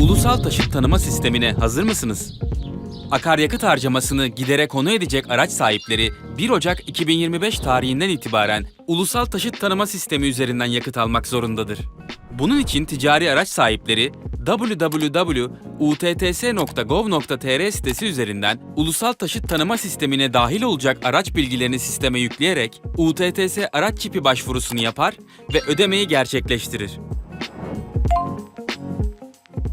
Ulusal taşıt tanıma sistemine hazır mısınız? Akaryakıt harcamasını gidere konu edecek araç sahipleri 1 Ocak 2025 tarihinden itibaren ulusal taşıt tanıma sistemi üzerinden yakıt almak zorundadır. Bunun için ticari araç sahipleri www.utts.gov.tr sitesi üzerinden ulusal taşıt tanıma sistemine dahil olacak araç bilgilerini sisteme yükleyerek UTTS araç çipi başvurusunu yapar ve ödemeyi gerçekleştirir.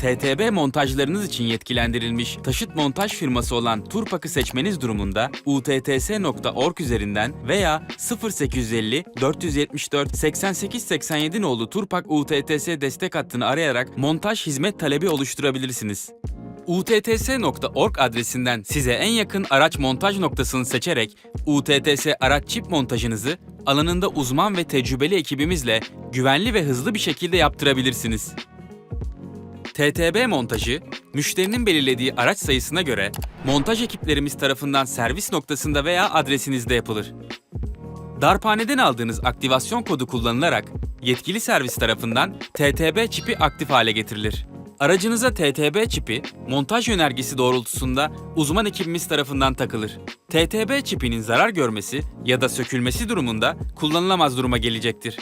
TTB montajlarınız için yetkilendirilmiş taşıt montaj firması olan Turpak'ı seçmeniz durumunda utts.org üzerinden veya 0850 474 88 87 nolu Turpak UTTS destek hattını arayarak montaj hizmet talebi oluşturabilirsiniz. UTTS.org adresinden size en yakın araç montaj noktasını seçerek UTTS araç çip montajınızı alanında uzman ve tecrübeli ekibimizle güvenli ve hızlı bir şekilde yaptırabilirsiniz. TTB montajı, müşterinin belirlediği araç sayısına göre montaj ekiplerimiz tarafından servis noktasında veya adresinizde yapılır. Darphaneden aldığınız aktivasyon kodu kullanılarak yetkili servis tarafından TTB çipi aktif hale getirilir. Aracınıza TTB çipi montaj yönergesi doğrultusunda uzman ekibimiz tarafından takılır. TTB çipinin zarar görmesi ya da sökülmesi durumunda kullanılamaz duruma gelecektir.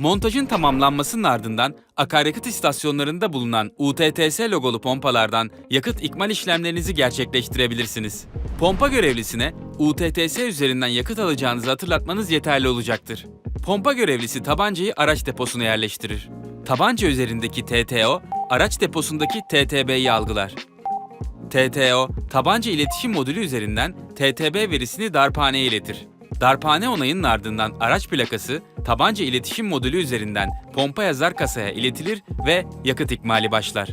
Montajın tamamlanmasının ardından akaryakıt istasyonlarında bulunan UTTS logolu pompalardan yakıt ikmal işlemlerinizi gerçekleştirebilirsiniz. Pompa görevlisine UTTS üzerinden yakıt alacağınızı hatırlatmanız yeterli olacaktır. Pompa görevlisi tabancayı araç deposuna yerleştirir. Tabanca üzerindeki TTO, araç deposundaki TTB'yi algılar. TTO, tabanca iletişim modülü üzerinden TTB verisini darphaneye iletir. Darphane onayının ardından araç plakası tabanca iletişim modülü üzerinden pompa yazar kasaya iletilir ve yakıt ikmali başlar.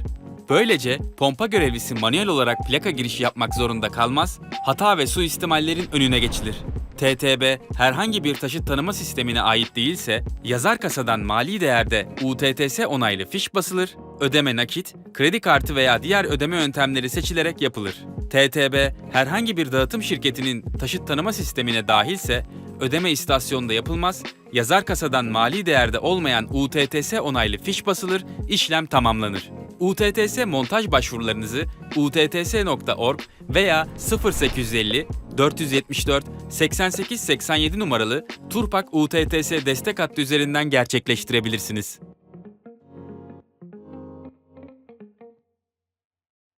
Böylece pompa görevlisi manuel olarak plaka girişi yapmak zorunda kalmaz, hata ve suistimallerin önüne geçilir. TTB herhangi bir taşıt tanıma sistemine ait değilse, yazar kasadan mali değerde UTTS onaylı fiş basılır, ödeme nakit, kredi kartı veya diğer ödeme yöntemleri seçilerek yapılır. TTB herhangi bir dağıtım şirketinin taşıt tanıma sistemine dahilse, ödeme istasyonda yapılmaz, yazar kasadan mali değerde olmayan UTTS onaylı fiş basılır, işlem tamamlanır. UTTS montaj başvurularınızı utts.org veya 0850 474 88 87 numaralı Turpak UTTS destek hattı üzerinden gerçekleştirebilirsiniz.